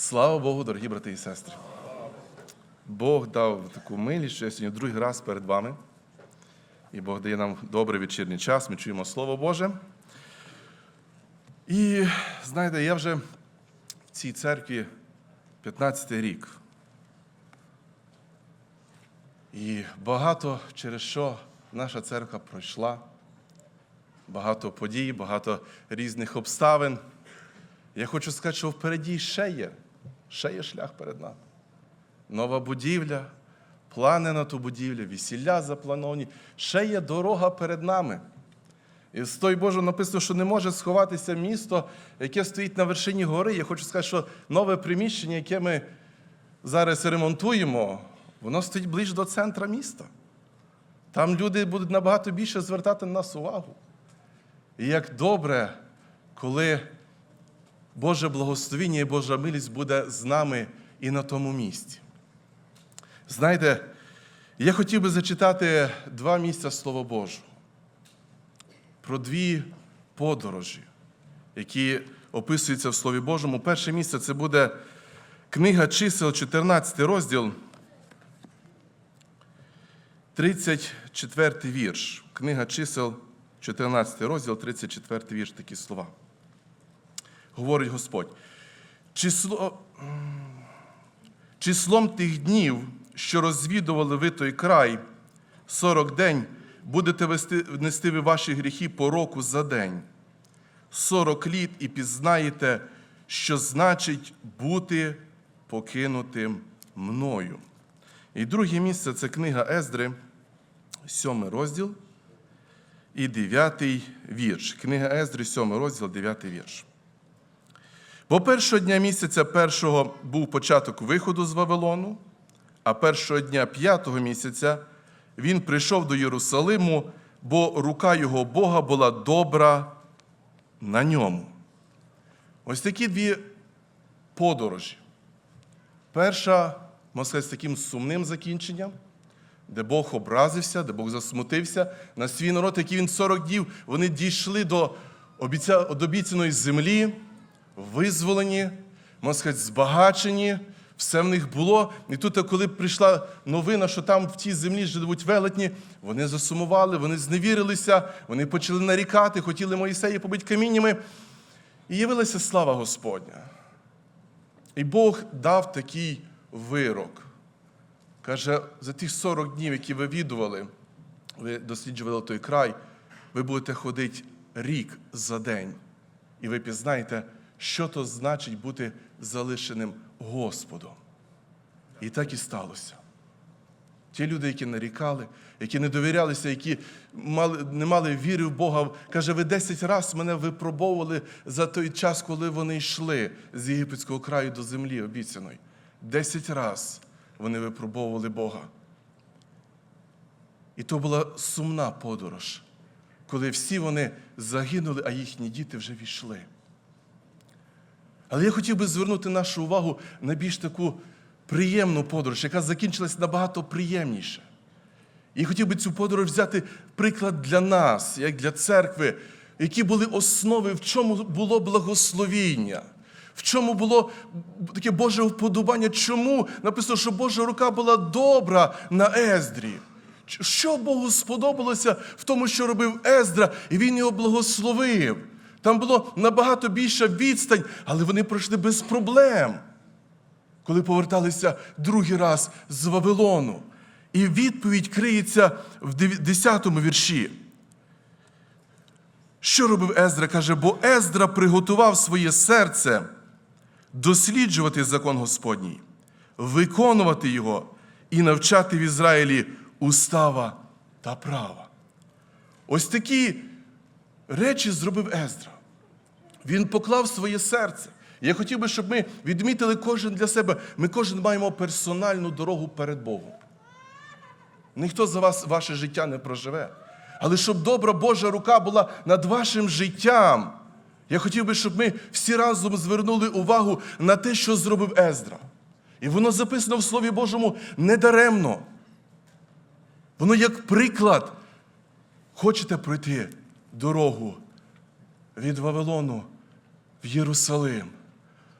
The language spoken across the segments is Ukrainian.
Слава Богу, дорогі брати і сестри. Бог дав таку милість, що я сьогодні другий раз перед вами. І Бог дає нам добрий вечірній час, ми чуємо Слово Боже. І знаєте, я вже в цій церкві 15 й рік. І багато через що наша церква пройшла, багато подій, багато різних обставин. Я хочу сказати, що впереді ще є, ще є шлях перед нами. Нова будівля, плани на ту будівлю, весілля заплановані, ще є дорога перед нами. І з той Божого написано, що не може сховатися місто, яке стоїть на вершині гори. Я хочу сказати, що нове приміщення, яке ми зараз ремонтуємо, воно стоїть ближче до центра міста. Там люди будуть набагато більше звертати на нас увагу. І як добре, коли Боже благословіння і Божа милість буде з нами і на тому місці. Знаєте, я хотів би зачитати два місця Слова Божого про дві подорожі, які описуються в Слові Божому. Перше місце це буде книга чисел, 14 розділ, 34 вірш. Книга чисел, 14 розділ, 34 вірш, такі слова. Говорить Господь. Число, числом тих днів, що розвідували ви той край, 40 день будете вести, нести ви ваші гріхи по року за день. 40 літ і пізнаєте, що значить бути покинутим мною. І друге місце це книга Ездри, 7 розділ і 9 вірш. Книга Ездри, 7 розділ, 9 вірш. Бо першого дня місяця першого був початок виходу з Вавилону, а першого дня п'ятого місяця він прийшов до Єрусалиму, бо рука його Бога була добра на ньому. Ось такі дві подорожі. Перша, можна сказати, з таким сумним закінченням, де Бог образився, де Бог засмутився на свій народ, який він 40 днів, вони дійшли до, обіця... до обіцяної землі, визволені, можна сказати, збагачені, все в них було. І тут, коли прийшла новина, що там в тій землі живуть велетні, вони засумували, вони зневірилися, вони почали нарікати, хотіли Моїсея побити каміннями. І явилася слава Господня. І Бог дав такий вирок. Каже, за тих 40 днів, які ви відували, ви досліджували той край, ви будете ходити рік за день. І ви пізнаєте, що то значить бути залишеним Господом. І так і сталося. Ті люди, які нарікали, які не довірялися, які мали, не мали віри в Бога, каже, ви 10 разів мене випробовували за той час, коли вони йшли з єгипетського краю до землі обіцяної. Десять разів вони випробовували Бога. І то була сумна подорож, коли всі вони загинули, а їхні діти вже війшли. Але я хотів би звернути нашу увагу на більш таку приємну подорож, яка закінчилась набагато приємніше. І хотів би цю подорож взяти приклад для нас, як для церкви, які були основи, в чому було благословіння, в чому було таке Боже вподобання. Чому написано, що Божа рука була добра на Ездрі? Що Богу сподобалося в тому, що робив Ездра, і він його благословив. Там було набагато більша відстань, але вони пройшли без проблем, коли поверталися другий раз з Вавилону. І відповідь криється в 10-му вірші. Що робив Ездра? Каже, бо Ездра приготував своє серце досліджувати закон Господній, виконувати його і навчати в Ізраїлі устава та права. Ось такі речі зробив Ездра. Він поклав своє серце. Я хотів би, щоб ми відмітили кожен для себе. Ми кожен маємо персональну дорогу перед Богом. Ніхто за вас ваше життя не проживе. Але щоб добра Божа рука була над вашим життям, я хотів би, щоб ми всі разом звернули увагу на те, що зробив Ездра. І воно записано в Слові Божому недаремно. Воно як приклад. Хочете пройти дорогу від Вавилону в Єрусалим?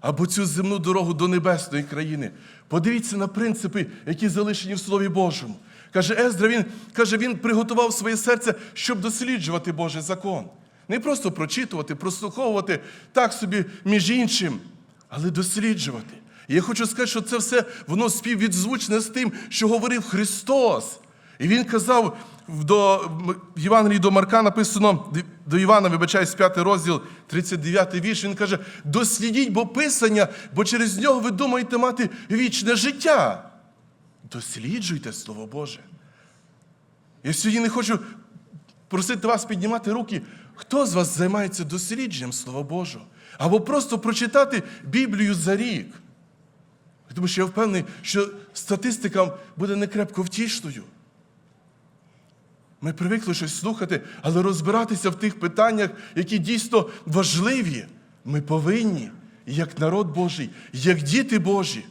або цю земну дорогу до небесної країни. Подивіться на принципи, які залишені в Слові Божому. Каже Ездра, він каже, він приготував своє серце, щоб досліджувати Божий закон. Не просто прочитувати, прослуховувати так собі між іншим, але досліджувати. І я хочу сказати, що це все воно співвідзвучне з тим, що говорив Христос. І він казав до Євангелії до Марка написано до Івана, вибачаюсь, 5 розділ, 39 вірш. Він каже: дослідіть бо Писання, бо через нього ви думаєте мати вічне життя. Досліджуйте Слово Боже. Я сьогодні не хочу просити вас піднімати руки. Хто з вас займається дослідженням Слова Божого? Або просто прочитати Біблію за рік. Тому що я впевнений, що статистика буде не крепко втішною. Ми привикли щось слухати, але розбиратися в тих питаннях, які дійсно важливі, ми повинні, як народ Божий, як діти Божі.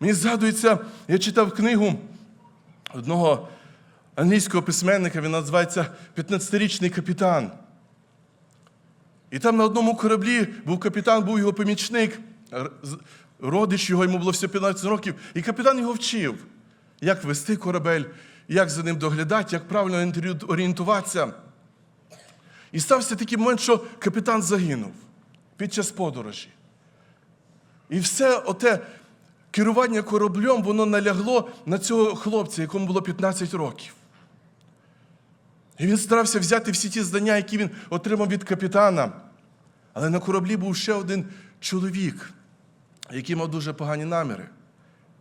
Мені згадується, я читав книгу одного англійського письменника, він називається 15-річний капітан. І там на одному кораблі був капітан, був його помічник, родич його, йому було всього 15 років, і капітан його вчив, як вести корабель, як за ним доглядати, як правильно орієнту- орієнтуватися. І стався такий момент, що капітан загинув під час подорожі. І все оте керування кораблем, воно налягло на цього хлопця, якому було 15 років. І він старався взяти всі ті знання, які він отримав від капітана. Але на кораблі був ще один чоловік, який мав дуже погані наміри.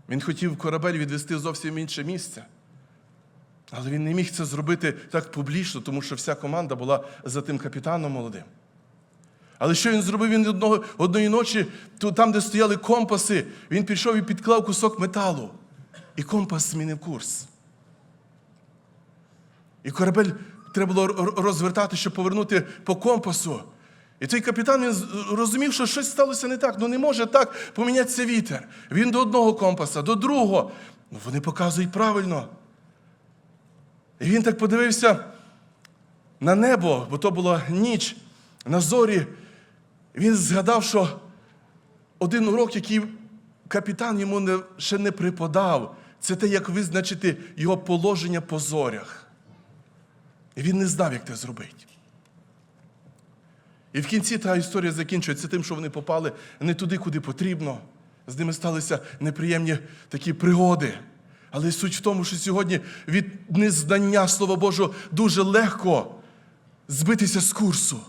Він хотів корабель відвести зовсім інше місце. Але він не міг це зробити так публічно, тому що вся команда була за тим капітаном молодим. Але що він зробив? Він одного, одної ночі, там, де стояли компаси, він пішов і підклав кусок металу. І компас змінив курс. І корабель треба було розвертати, щоб повернути по компасу. І цей капітан він розумів, що щось сталося не так. Ну не може так помінятися вітер. Він до одного компаса, до другого. Ну, вони показують правильно. І він так подивився на небо, бо то була ніч, на зорі. Він згадав, що один урок, який капітан йому не, ще не преподав, це те, як визначити його положення по зорях. І він не знав, як це зробити. І в кінці та історія закінчується тим, що вони попали не туди, куди потрібно. З ними сталися неприємні такі пригоди. Але суть в тому, що сьогодні від незнання Слова Божого дуже легко збитися з курсу.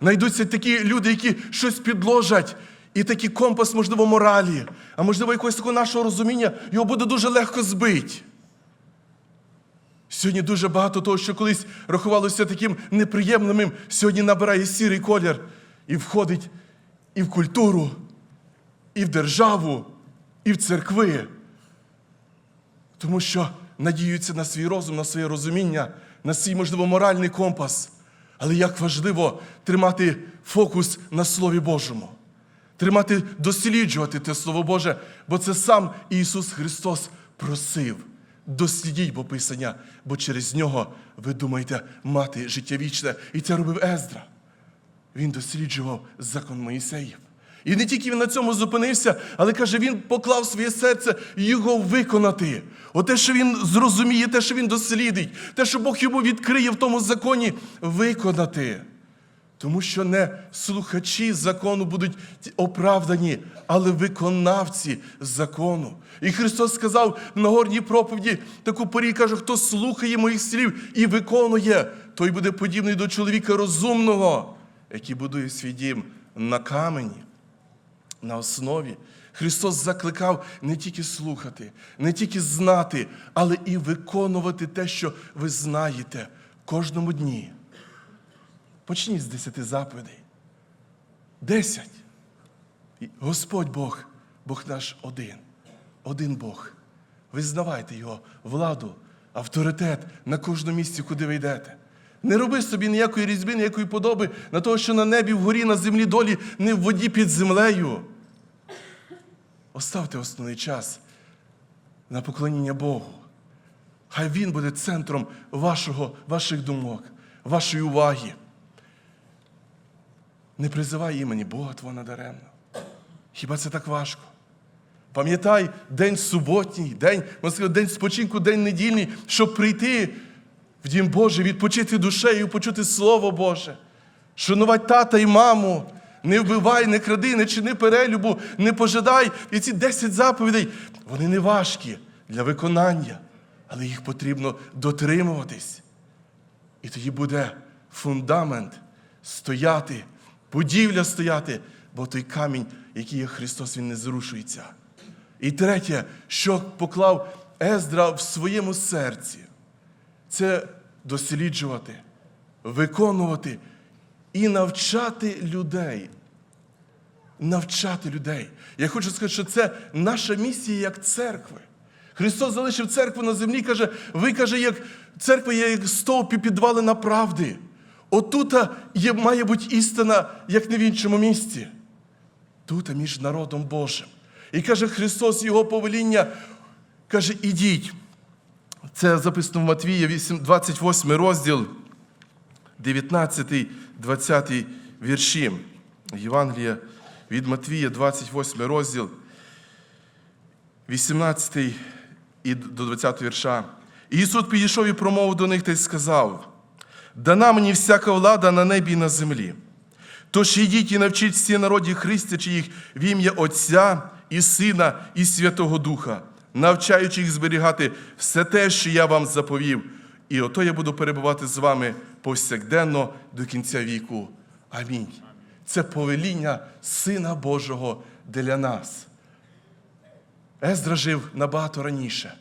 Найдуться такі люди, які щось підложать, і такий компас, можливо, моралі, а можливо, якогось такого нашого розуміння, його буде дуже легко збити. Сьогодні дуже багато того, що колись рахувалося таким неприємним, сьогодні набирає сірий колір і входить і в культуру, і в державу, і в церкви. Тому що надіються на свій розум, на своє розуміння, на свій, можливо, моральний компас. Але як важливо тримати фокус на Слові Божому, тримати, досліджувати те Слово Боже, бо це сам Ісус Христос просив. Дослідіть бо Писання, бо через нього ви думаєте мати життя вічне. І це робив Ездра. Він досліджував закон Моїсеїв. І не тільки він на цьому зупинився, але каже, він поклав своє серце його виконати. Оте, що він зрозуміє, те, що він дослідить, те, що Бог йому відкриє в тому законі, виконати. Тому що не слухачі закону будуть оправдані, але виконавці закону. І Христос сказав на горній проповіді таку порі, каже, хто слухає моїх слів і виконує, той буде подібний до чоловіка розумного, який будує свій дім на камені, на основі. Христос закликав не тільки слухати, не тільки знати, але і виконувати те, що ви знаєте кожному дні. Почніть з десяти заповідей. Десять. Господь Бог, Бог наш один. Один Бог. Визнавайте Його владу, авторитет на кожному місці, куди ви йдете. Не роби собі ніякої різьби, ніякої подоби на того, що на небі, вгорі, на землі долі, не в воді під землею. Оставте основний час на поклоніння Богу. Хай Він буде центром вашого, ваших думок, вашої уваги. Не призивай імені Бога Твого надаремно. Хіба це так важко? Пам'ятай день суботній, день, можна сказати, день спочинку, день недільний, щоб прийти в Дім Божий, відпочити душею, почути Слово Боже, шанувати тата і маму, не вбивай, не кради, не чини перелюбу, не пожадай. І ці 10 заповідей, вони не важкі для виконання, але їх потрібно дотримуватись. І тоді буде фундамент стояти, будівля стояти, бо той камінь, який є Христос, він не зрушується. І третє, що поклав Ездра в своєму серці, це досліджувати, виконувати і навчати людей. Навчати людей. Я хочу сказати, що це наша місія як церкви. Христос залишив церкву на землі, каже, ви каже, як церква є як стовп і підвалина правди. Отута є, має бути істина, як не в іншому місці. Тут між народом Божим. І каже Христос, Його повеління, каже, ідіть. Це записано в Матвія, 8 28 розділ, 19, 20 вірші. Євангелія від Матвія, 28 розділ, 18 і до 20 вірша. Ісус підійшов і промовив до них та й сказав: Дана мені всяка влада на небі і на землі. Тож ідіть і навчіть всі народі хрестячи їх в ім'я Отця і Сина, і Святого Духа, навчаючи їх зберігати все те, що я вам заповів. І ото я буду перебувати з вами повсякденно до кінця віку. Амінь. Це повеління Сина Божого для нас. Ездра жив набагато раніше.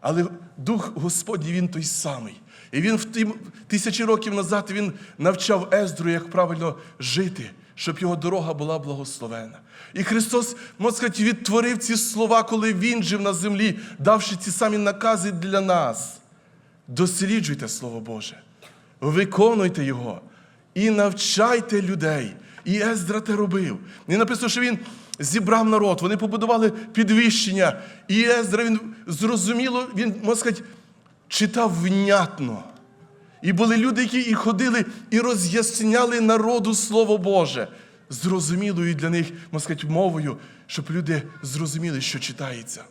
Але Дух Господній він той самий. І він в тим тисячі років назад він навчав Ездру, як правильно жити, щоб його дорога була благословена. І Христос, можна сказати, відтворив ці слова, коли Він жив на землі, давши ці самі накази для нас. Досліджуйте Слово Боже, виконуйте Його і навчайте людей. І Ездра те робив. І написано, що він зібрав народ, вони побудували підвищення. І Ездра він зрозуміло, він, можна сказати, читав внятно. І були люди, які і ходили і роз'ясняли народу Слово Боже, зрозумілою для них, можна сказати, мовою, щоб люди зрозуміли, що читається.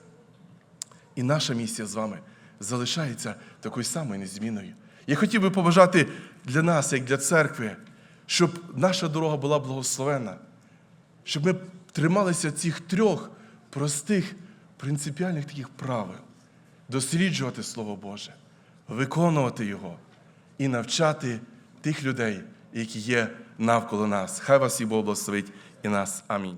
І наша місія з вами залишається такою самою незмінною. Я хотів би побажати для нас, як для церкви, щоб наша дорога була благословена, щоб ми трималися цих трьох простих принципіальних таких правил: досліджувати Слово Боже, виконувати Його і навчати тих людей, які є навколо нас. Хай вас і Бог благословить і нас. Амінь.